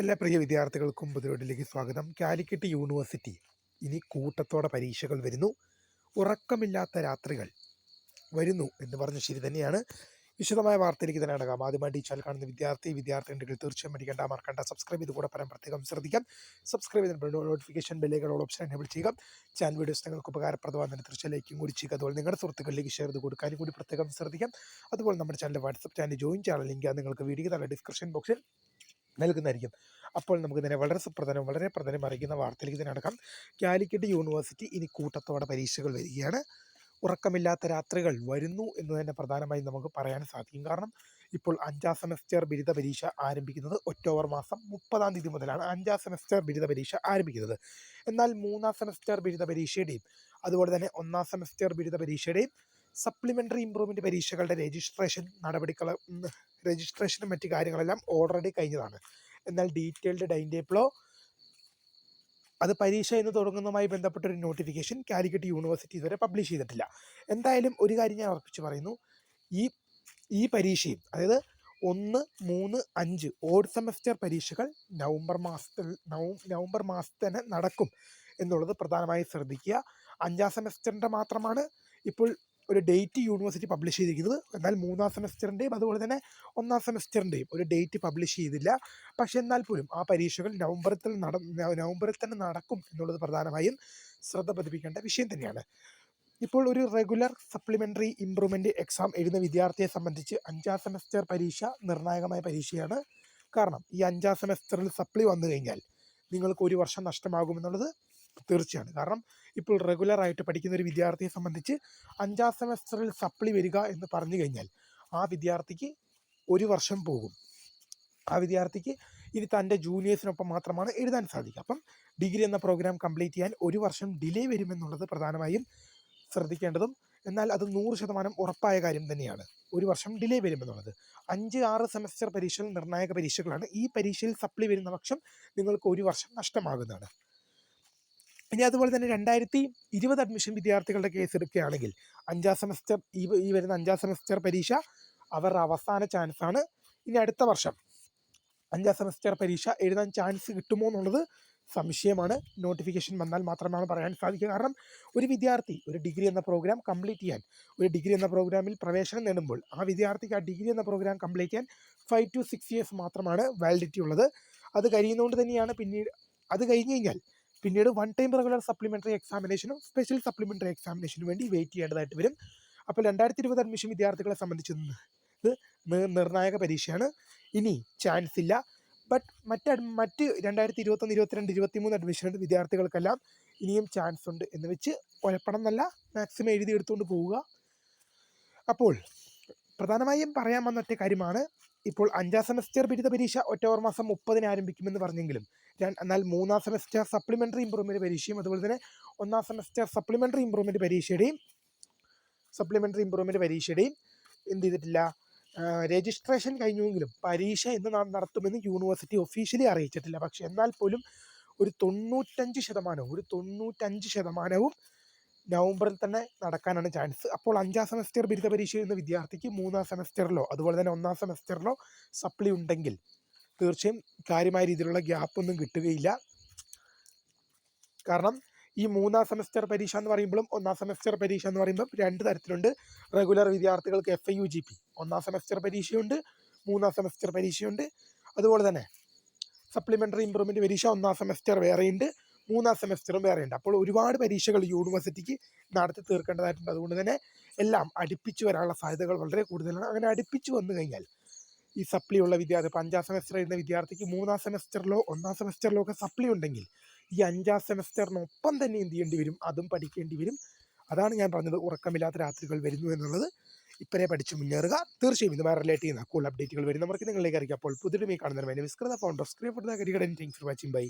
എല്ലാ പ്രിയ വിദ്യാർത്ഥികൾക്കും പുതിയതിലേക്ക് സ്വാഗതം. കാലിക്കറ്റ് യൂണിവേഴ്സിറ്റി ഇനി കൂട്ടത്തോടെ പരീക്ഷകൾ വരുന്നു. ഉറക്കമില്ലാത്ത രാത്രികൾ വരുന്നു എന്ന് പറഞ്ഞ ശരി തന്നെയാണ്. വിശദമായ വാർത്തയിലേക്ക് തന്നെ അടങ്ങാം. ആദ്യമായിട്ട് ഈ ചാനൽ കാണുന്ന വിദ്യാർത്ഥി വിദ്യാർത്ഥി ഉണ്ടെങ്കിൽ തീർച്ചയായും പഠിക്കേണ്ട മറക്കണ്ട. സബ്സ്ക്രൈബ് ചെയ്ത് കൂടെ പറയാൻ പ്രത്യേകം ശ്രദ്ധിക്കാം. സബ്സ്ക്രൈബ് ചെയ്തിട്ടുണ്ട് നോട്ടിഫിക്കേഷൻ ബെല്ലുകൾ ഓപ്ഷൻ എനേബിൾ ചെയ്യുക. ചാനൽ വീഡിയോസ് നിങ്ങൾക്ക് ഉപകാരപ്രദമാകുന്ന തീർച്ചയായും ലൈക്കും കൂടി ചെയ്യുക. അതുപോലെ നിങ്ങളുടെ സുഹൃത്തുക്കളിലേക്ക് ഷെയർ ചെയ്ത് കൊടുക്കാനും കൂടി പ്രത്യേകം ശ്രദ്ധിക്കാം. അതുപോലെ നമ്മുടെ ചാനൽ വാട്സപ്പ് ചാനൽ ജോയിൻ ചെയ്യാനുള്ള ലിങ്ക് നിങ്ങൾക്ക് വീഡിയോ തന്നെ ഡിസ്ക്രിപ്ഷൻ ബോക്സിൽ നൽകുന്നതായിരിക്കും. അപ്പോൾ നമുക്ക് തന്നെ വളരെ സുപ്രധാനം വളരെ പ്രധാനം അറിയിക്കുന്ന വാർത്തയിലേക്ക് തന്നെ അടക്കാം കാലിക്കറ്റ് യൂണിവേഴ്സിറ്റി ഇനി കൂട്ടത്തോടെ പരീക്ഷകൾ വരികയാണ്. ഉറക്കമില്ലാത്ത രാത്രികൾ വരുന്നു എന്ന് തന്നെ പ്രധാനമായും നമുക്ക് പറയാൻ സാധിക്കും. കാരണം ഇപ്പോൾ അഞ്ചാം സെമസ്റ്റർ ബിരുദ പരീക്ഷ ആരംഭിക്കുന്നത് ഒക്ടോബർ മാസം മുപ്പതാം തീയതി മുതലാണ് അഞ്ചാം സെമസ്റ്റർ ബിരുദ പരീക്ഷ ആരംഭിക്കുന്നത്. എന്നാൽ മൂന്നാം സെമസ്റ്റർ ബിരുദ പരീക്ഷയുടെയും അതുപോലെ തന്നെ ഒന്നാം സെമസ്റ്റർ ബിരുദ പരീക്ഷയുടെയും സപ്ലിമെന്ററി ഇംപ്രൂവ്മെന്റ് പരീക്ഷകളുടെ രജിസ്ട്രേഷൻ നടപടികൾ രജിസ്ട്രേഷനും മറ്റു കാര്യങ്ങളെല്ലാം ഓൾറെഡി കഴിഞ്ഞതാണ്. എന്നാൽ ഡീറ്റെയിൽഡ് ടൈം ടേബിളോ അത് പരീക്ഷ എന്ന് തുടങ്ങുന്നതുമായി ബന്ധപ്പെട്ട ഒരു നോട്ടിഫിക്കേഷൻ കാലിക്കറ്റ് യൂണിവേഴ്സിറ്റി ഇതുവരെ പബ്ലിഷ് ചെയ്തിട്ടില്ല. എന്തായാലും ഒരു കാര്യം ഞാൻ ഉറപ്പിച്ച് പറയുന്നു. ഈ ഈ പരീക്ഷയും അതായത് ഒന്ന് മൂന്ന് അഞ്ച് ഓഡ് സെമസ്റ്റർ പരീക്ഷകൾ നവംബർ മാസത്തിൽ നവംബർ മാസത്തിൽ തന്നെ നടക്കും എന്നുള്ളത് പ്രധാനമായും ശ്രദ്ധിക്കുക. അഞ്ചാം സെമസ്റ്ററിന്റെ മാത്രമാണ് ഇപ്പോൾ ഒരു ഡേറ്റ് യൂണിവേഴ്സിറ്റി പബ്ലിഷ് ചെയ്തിരിക്കുന്നത്. എന്നാൽ മൂന്നാം സെമസ്റ്ററിന്റെയും അതുപോലെ തന്നെ ഒന്നാം സെമസ്റ്ററിന്റെയും ഒരു ഡേറ്റ് പബ്ലിഷ് ചെയ്തില്ല. പക്ഷേ എന്നാൽ പോലും ആ പരീക്ഷകൾ നവംബറിൽ നട നവംബറിൽ തന്നെ നടക്കും എന്നുള്ളത് പ്രധാനമായും ശ്രദ്ധ പതിപ്പിക്കേണ്ട വിഷയം തന്നെയാണ്. ഇപ്പോൾ ഒരു റെഗുലർ സപ്ലിമെന്ററി ഇമ്പ്രൂവ്മെന്റ് എക്സാം എഴുതുന്ന വിദ്യാർത്ഥിയെ സംബന്ധിച്ച് അഞ്ചാം സെമസ്റ്റർ പരീക്ഷ നിർണായകമായ പരീക്ഷയാണ്. കാരണം ഈ അഞ്ചാം സെമസ്റ്ററിൽ സപ്ലി വന്നു കഴിഞ്ഞാൽ നിങ്ങൾക്ക് ഒരു വർഷം നഷ്ടമാകുമെന്നുള്ളത് തീർച്ചയാണ്. കാരണം ഇപ്പോൾ റെഗുലർ ആയിട്ട് പഠിക്കുന്ന ഒരു വിദ്യാർത്ഥിയെ സംബന്ധിച്ച് അഞ്ചാം സെമസ്റ്ററിൽ സപ്ലി വരിക എന്ന് പറഞ്ഞു കഴിഞ്ഞാൽ ആ വിദ്യാർത്ഥിക്ക് ഒരു വർഷം പോകും. ആ വിദ്യാർത്ഥിക്ക് ഇനി തന്റെ ജൂനിയേഴ്സിനൊപ്പം മാത്രമാണ് എഴുതാൻ സാധിക്കുക. അപ്പം ഡിഗ്രി എന്ന പ്രോഗ്രാം കംപ്ലീറ്റ് ചെയ്യാൻ ഒരു വർഷം ഡിലേ വരുമെന്നുള്ളത് പ്രധാനമായും ശ്രദ്ധിക്കേണ്ടതും എന്നാൽ അത് നൂറ് ശതമാനം ഉറപ്പായ കാര്യം തന്നെയാണ്. ഒരു വർഷം ഡിലേ വരുമെന്നുള്ളത്. അഞ്ച് ആറ് സെമസ്റ്റർ പരീക്ഷകൾ നിർണായക പരീക്ഷകളാണ്. ഈ പരീക്ഷയിൽ സപ്ലി വരുന്ന പക്ഷം നിങ്ങൾക്ക് ഒരു വർഷം നഷ്ടമാകുന്നതാണ്. ഇനി അതുപോലെ തന്നെ രണ്ടായിരത്തി ഇരുപത് അഡ്മിഷൻ വിദ്യാർത്ഥികളുടെ കേസ് എടുക്കുകയാണെങ്കിൽ അഞ്ചാം സെമസ്റ്റർ ഈ ഈ വരുന്ന അഞ്ചാം സെമസ്റ്റർ പരീക്ഷ അവരുടെ അവസാന ചാൻസ് ആണ് ഇനി അടുത്ത വർഷം. അഞ്ചാം സെമസ്റ്റർ പരീക്ഷ എഴുതാൻ ചാൻസ് കിട്ടുമോ എന്നുള്ളത് സംശയമാണ്. നോട്ടിഫിക്കേഷൻ വന്നാൽ മാത്രമാണ് പറയാൻ സാധിക്കുക. കാരണം ഒരു വിദ്യാർത്ഥി ഒരു ഡിഗ്രി എന്ന പ്രോഗ്രാം കംപ്ലീറ്റ് ചെയ്യാൻ ഒരു ഡിഗ്രി എന്ന പ്രോഗ്രാമിൽ പ്രവേശനം നേടുമ്പോൾ ആ വിദ്യാർത്ഥിക്ക് ആ ഡിഗ്രി എന്ന പ്രോഗ്രാം കംപ്ലീറ്റ് ചെയ്യാൻ ഫൈവ് ടു സിക്സ് ഇയേഴ്സ് മാത്രമാണ് വാലിഡിറ്റി ഉള്ളത്. അത് കഴിയുന്നതുകൊണ്ട് തന്നെയാണ് പിന്നീട് അത് കഴിഞ്ഞ് കഴിഞ്ഞാൽ പിന്നീട് വൺ ടൈം റെഗുലർ സപ്ലിമെന്ററി എക്സാമിനേഷനും സ്പെഷ്യൽ സപ്ലിമെന്ററി എക്സാമിനേഷനും വേണ്ടി വെയിറ്റ് ചെയ്യേണ്ടതായിട്ട് വരും. അപ്പോൾ രണ്ടായിരത്തി ഇരുപത് അഡ്മിഷൻ വിദ്യാർത്ഥികളെ സംബന്ധിച്ച് ഇത് നിർണായക പരീക്ഷയാണ്. ഇനി ചാൻസ് ഇല്ല. ബട്ട് മറ്റ് മറ്റ് രണ്ടായിരത്തി ഇരുപത്തൊന്ന് ഇരുപത്തിരണ്ട് ഇരുപത്തി മൂന്ന് അഡ്മിഷൻ വിദ്യാർത്ഥികൾക്കെല്ലാം ഇനിയും ചാൻസ് ഉണ്ട് എന്ന് വെച്ച് ഒലപ്പണം എന്നല്ല മാക്സിമം എഴുതി എടുത്തുകൊണ്ട് പോവുക. അപ്പോൾ പ്രധാനമായും പറയാൻ വന്ന കാര്യമാണ്. ഇപ്പോൾ അഞ്ചാം സെമസ്റ്റർ ബിരുദ പരീക്ഷ ഒക്ടോബർ മാസം മുപ്പതിന് ആരംഭിക്കുമെന്ന് പറഞ്ഞെങ്കിലും എന്നാൽ മൂന്നാം സെമസ്റ്റർ സപ്ലിമെന്ററി ഇമ്പ്രൂവ്മെന്റ് പരീക്ഷയും അതുപോലെ തന്നെ ഒന്നാം സെമസ്റ്റർ സപ്ലിമെന്ററി ഇമ്പ്രൂവ്മെന്റ് പരീക്ഷയുടെയും സപ്ലിമെന്ററി ഇമ്പ്രൂവ്മെന്റ് പരീക്ഷയുടെയും എന്ത് ചെയ്തിട്ടില്ല രജിസ്ട്രേഷൻ കഴിഞ്ഞുവെങ്കിലും പരീക്ഷ എന്ന് നടത്തുമെന്ന് യൂണിവേഴ്സിറ്റി ഒഫീഷ്യലി അറിയിച്ചിട്ടില്ല. പക്ഷേ എന്നാൽ പോലും ഒരു തൊണ്ണൂറ്റഞ്ച് ശതമാനവും ഒരു തൊണ്ണൂറ്റഞ്ച് ശതമാനവും നവംബറിൽ തന്നെ നടക്കാനാണ് ചാൻസ്. അപ്പോൾ അഞ്ചാം സെമസ്റ്റർ ബിരുദ പരീക്ഷ എഴുതുന്ന വിദ്യാർത്ഥിക്ക് മൂന്നാം സെമസ്റ്ററിലോ അതുപോലെ തന്നെ ഒന്നാം സെമസ്റ്ററിലോ സപ്ലി ഉണ്ടെങ്കിൽ തീർച്ചയായും കാര്യമായ രീതിയിലുള്ള ഗ്യാപ്പ് ഒന്നും കിട്ടുകയില്ല. കാരണം ഈ മൂന്നാം സെമസ്റ്റർ പരീക്ഷ എന്ന് പറയുമ്പോഴും ഒന്നാം സെമസ്റ്റർ പരീക്ഷ എന്ന് പറയുമ്പോൾ രണ്ട് തരത്തിലുണ്ട്. റെഗുലർ വിദ്യാർത്ഥികൾക്ക് F I U G P ഒന്നാം സെമസ്റ്റർ പരീക്ഷയുണ്ട് മൂന്നാം സെമസ്റ്റർ പരീക്ഷയുണ്ട്. അതുപോലെ തന്നെ സപ്ലിമെന്ററി ഇമ്പ്രൂവ്മെന്റ് പരീക്ഷ ഒന്നാം സെമസ്റ്റർ വേറെയുണ്ട്. മൂന്നാം സെമസ്റ്ററും ഉണ്ട് അപ്പോൾ ഒരുപാട് പരീക്ഷകൾ യൂണിവേഴ്സിറ്റിക്ക് നടത്തി തീർക്കേണ്ടതായിട്ടുണ്ട്. അതുകൊണ്ട് തന്നെ എല്ലാം അടുപ്പിച്ചു വരാനുള്ള സാധ്യതകൾ വളരെ കൂടുതലാണ്. അങ്ങനെ അടുപ്പിച്ച് വന്നു കഴിഞ്ഞാൽ ഈ സപ്ലി ഉള്ള വിദ്യാർത്ഥി ഇപ്പോൾ അഞ്ചാം സെമസ്റ്റർ എഴുതുന്ന വിദ്യാർത്ഥിക്ക് മൂന്നാം സെമസ്റ്ററിലോ ഒന്നാം സെമസ്റ്ററിലോ ഒക്കെ സപ്ലി ഉണ്ടെങ്കിൽ ഈ അഞ്ചാം സെമസ്റ്ററിനൊപ്പം തന്നെ എന്ത് ചെയ്യേണ്ടി വരും? അതും പഠിക്കേണ്ടി വരും. അതാണ് ഞാൻ പറഞ്ഞത് ഉറക്കമില്ലാത്ത രാത്രികൾ വരുന്നു എന്നുള്ളത്. ഇപ്പനെ പഠിച്ച് മുന്നേറുക. തീർച്ചയായും ഇതുമായി റിലേറ്റ് ചെയ്യുന്ന കൂടുതൽ അപ്ഡേറ്റുകൾ വരും നമുക്ക് നിങ്ങളിലേക്ക് അറിയിക്കാം. അപ്പോൾ പുതിയ കാണുന്ന വിസ്കൃത ഫൗണ്ടർ സ്ക്രീൻ ഫോട്ടോ കരികടൻ താങ്ക്സ് ഫോർ വാച്ചിങ് ബൈ